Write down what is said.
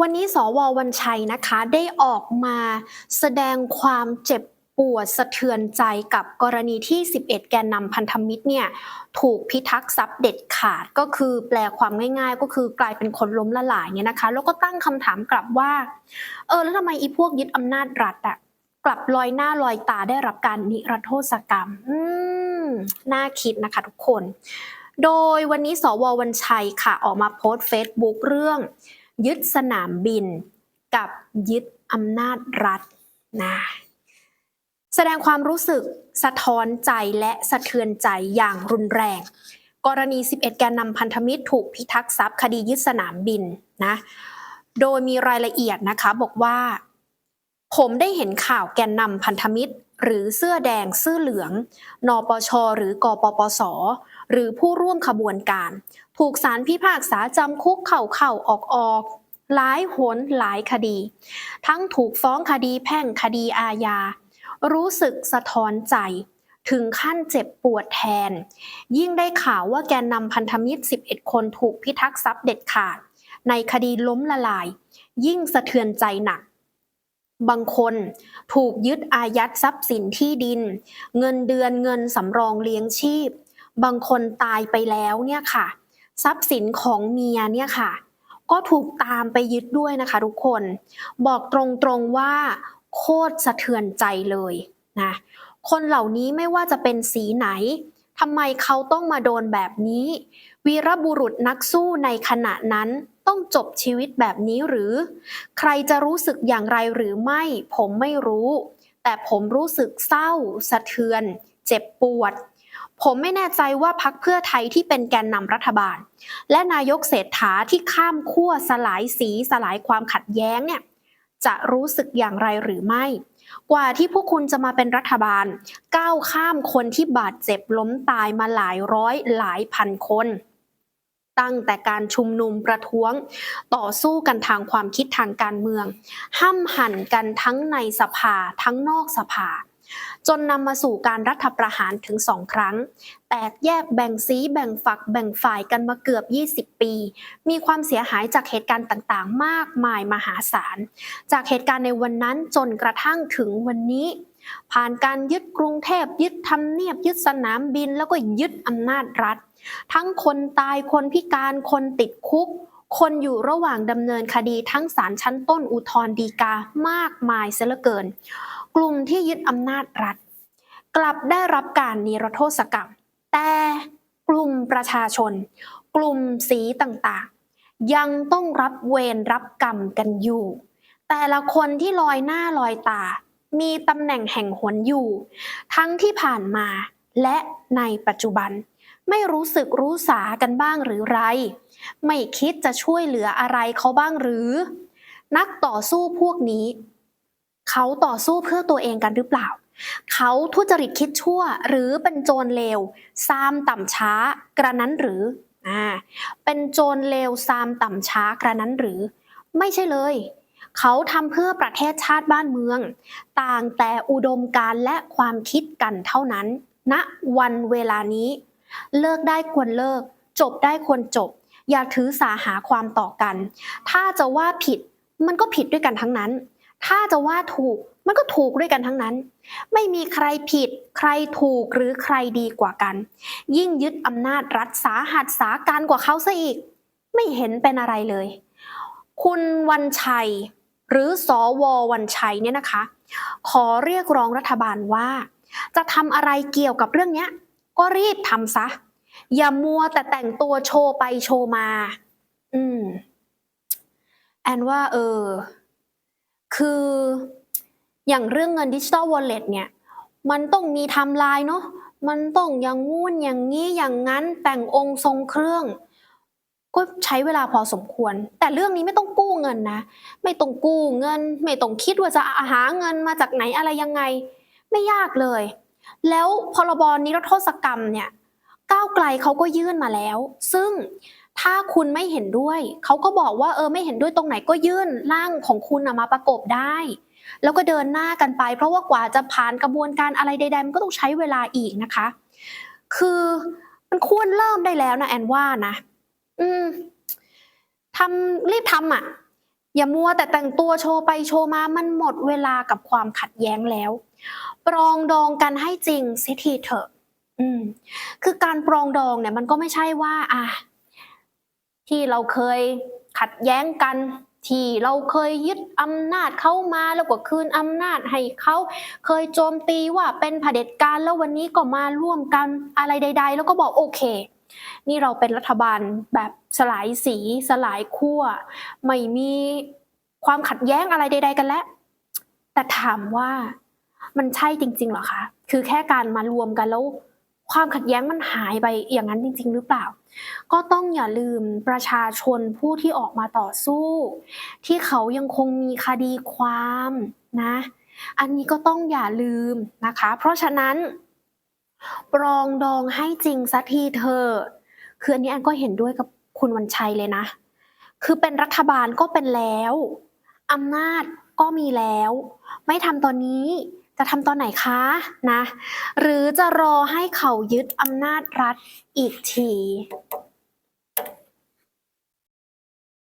วันนี้สววันชัยนะคะได้ออกมาแสดงความเจ็บปวดสะเทือนใจกับกรณีที่ 11 แกนนำพันธมิตรเนี่ยถูกพิทักษ์ทรัพย์เด็ดขาดก็คือแปลความง่ายๆ ก็คือกลายเป็นคนล้มละลายเนี่ยนะคะ แล้วก็ตั้งคำถามกลับว่าเออแล้วทำไมอีพวกยึดอำนาจรัฐอะกลับลอยหน้าลอยตาได้รับการนิรโทษกรรม อืมน่าคิดนะคะทุกคน โดยวันนี้สววันชัยค่ะออกมาโพสต์เฟซบุ๊กเรื่อง ยึดสนามบิน กับยึดอำนาจรัฐนะแสดงความรู้สึกสะท้อนใจและสะเทือนใจอย่างรุนแรง กรณี 11 แกนนำพันธมิตรถูกพิทักษ์ทรัพย์คดียึดสนามบินนะโดยมีรายละเอียดนะคะบอกว่า ผมได้เห็นข่าวแกนนำพันธมิตร หรือเสื้อแดงเสื้อเหลือง นปช หรือกปปส หรือผู้ร่วมขบวนการ ถูกศาลพิพากษาจำคุกเข่าเข่าออกออก หลายหนหลายคดี ทั้งถูกฟ้องคดีแพ่งคดีอาญา รู้สึกสะท้อนใจ ถึงขั้นเจ็บปวดแทน ยิ่งได้ข่าวว่าแกนนำพันธมิตร 11 คนถูกพิทักษ์ทรัพย์เด็ดขาด ในคดีล้มละลาย ยิ่งสะเทือนใจหนักบางคนถูกยึดอายัดทรัพย์สินที่ดิน เงินเดือนเงินสำรองเลี้ยงชีพ บางคนตายไปแล้วเนี่ยค่ะ ทรัพย์สินของเมียเนี่ยค่ะ ก็ถูกตามไปยึดด้วยนะคะทุกคน บอกตรงๆว่าโคตรสะเทือนใจเลยนะคนเหล่านี้ไม่ว่าจะเป็นสีไหนทำไมเขาต้องมาโดนแบบนี้ วีรบุรุษนักสู้ในขณะนั้นต้องจบชีวิตแบบนี้หรือ ใครจะรู้สึกอย่างไรหรือไม่ ผมไม่รู้ แต่ผมรู้สึกเศร้า สะเทือน เจ็บปวด ผมไม่แน่ใจว่าพักเพื่อไทยที่เป็นแกนนำรัฐบาล และนายกเศรษฐาที่ข้ามขั้วสลายสีสลายความขัดแย้งเนี่ยจะรู้สึกอย่างไรหรือไม่ กว่าที่พวกคุณจะมาเป็นรัฐบาล ก้าวข้ามคนที่บาดเจ็บล้มตายมาหลายร้อยหลายพันคน ตั้งแต่การชุมนุมประท้วง ต่อสู้กันทางความคิดทางการเมือง ห้ำหั่นกันทั้งในสภาทั้งนอกสภา จนนำมาสู่การรัฐประหารถึงสองครั้ง แตกแยกแบ่งสีแบ่งฝัก แบ่งฝ่ายกันมาเกือบ 20 ปี มีความเสียหายจากเหตุการณ์ต่างๆ มากมายมหาศาล จากเหตุการณ์ในวันนั้นจนกระทั่งถึงวันนี้ผ่านการยึดกรุงเทพยึดทำเนียบยึดสนามบิน แล้วก็ยึดอำนาจรัฐ ทั้งคนตายคนพิการคนติดคุก คนอยู่ระหว่างดำเนินคดีทั้งศาลชั้นต้นอุทธรณ์ฎีกามากมายเสียเหลือเกิน กลุ่มที่ยึดอำนาจรัฐ กลับได้รับการนิรโทษกรรม แต่กลุ่มประชาชน กลุ่มสีต่างๆ ยังต้องรับเวรรับกรรมกันอยู่ แต่ละคนที่ลอยหน้าลอยตา มีตำแหน่งแห่งหนอยู่ ทั้งที่ผ่านมาและในปัจจุบัน ไม่รู้สึกรู้สากันบ้างหรือไร ไม่คิดจะช่วยเหลืออะไรเขาบ้างหรือ นักต่อสู้พวกนี้ เขาต่อสู้เพื่อตัวเองกันหรือเปล่า เขาทุจริตคิดชั่วหรือเป็นโจรเลวซามต่ำช้ากระนั้นหรืออ่าเป็นโจรเลวซามต่ำช้ากระนั้นหรือ ไม่ใช่เลยเขาทำเพื่อประเทศชาติบ้านเมือง ต่างแต่อุดมการณ์และความคิดกันเท่านั้นณวันเวลานี้ เลิกได้ควรเลิก จบได้ควรจบ อย่าถือสาหาความต่อกัน ถ้าจะว่าผิดมันก็ผิดด้วยกันทั้งนั้น ถ้าจะว่าถูกมันก็ถูกด้วยกันทั้งนั้น ไม่มีใครผิด ใครถูกหรือใครดีกว่ากัน ยิ่งยึดอำนาจรัฐสาหัสสาการกว่าเขาซะอีก ไม่เห็นเป็นอะไรเลย คุณวันชัย หรือสอววันชัยเนี่ยนะคะ ขอเรียกร้องรัฐบาลว่า จะทำอะไรเกี่ยวกับเรื่องเนี้ย ก็รีบทำซะ อย่ามัวแต่แต่งตัวโชว์ไปโชว์มา อืม แอนว่า เออ คืออย่างเรื่องเงินดิจิ t a ลวอลเล็ตเนี่ย มันต้องมีทำลายเนาะมันต้องอย่างงู้นอย่างนี้อย่างนั้นแต่งองค์ทรงเครื่อง ก็ใช้เวลาพอสมควร แต่เรื่องนี้ไม่ต้องกู้เงินนะ ไม่ต้องกู้เงิน ไม่ต้องคิดว่าจะหาเงินมาจากไหนอะไรยังไง ไม่ยากเลย แล้วพรบนิรโทษกรรมเนี่ยก้าวไกลเขาก็ยื่นมาแล้ว ซึ่งถ้าคุณไม่เห็นด้วย เขาก็บอกว่าเออไม่เห็นด้วยตรงไหนก็ยื่นร่างของคุณมาประกบได้ แล้วก็เดินหน้ากันไป เพราะว่ากว่าจะผ่านกระบวนการอะไรใดๆมันก็ต้องใช้เวลาอีกนะคะ คือมันควรเริ่มได้แล้วนะแอนว่านะ อืมทำรีบทำอะ อย่ามัวแต่แต่งตัวโชว์ไปโชว์มามันหมดเวลากับความขัดแย้งแล้ว ปรองดองกันให้จริงเสียทีเถอะอืมคือการปรองดองเนี่ยมันก็ไม่ใช่ว่า อะที่เราเคยขัดแย้งกัน ที่เราเคยยึดอำนาจเขามาแล้วก็คืนอำนาจให้เขาเคยโจมตีว่าเป็นเผด็จการแล้ววันนี้ก็มาร่วมกันอะไรใด ๆ แล้วก็บอกโอเคนี่เราเป็นรัฐบาลแบบสลายสีสลายขั้วไม่มีความขัดแย้งอะไรใด ๆ กันแล้วแต่ถามว่า มันใช่จริงๆหรอคะ คือแค่การมารวมกันแล้วความขัดแย้งมันหายไปอย่างนั้นจริง ๆ หรือเปล่า ก็ต้องอย่าลืมประชาชนผู้ที่ออกมาต่อสู้ ที่เขายังคงมีคดีความนะ อันนี้ก็ต้องอย่าลืมนะคะ เพราะฉะนั้น ปรองดองให้จริงสักทีเธอ คืออันนี้อันก็เห็นด้วยกับคุณวันชัยเลยนะ คือเป็นรัฐบาลก็เป็นแล้วอำนาจก็มีแล้ว ไม่ทำตอนนี้ จะทำตอนไหนคะนะ หรือจะรอให้เขายึดอำนาจรัฐอีกที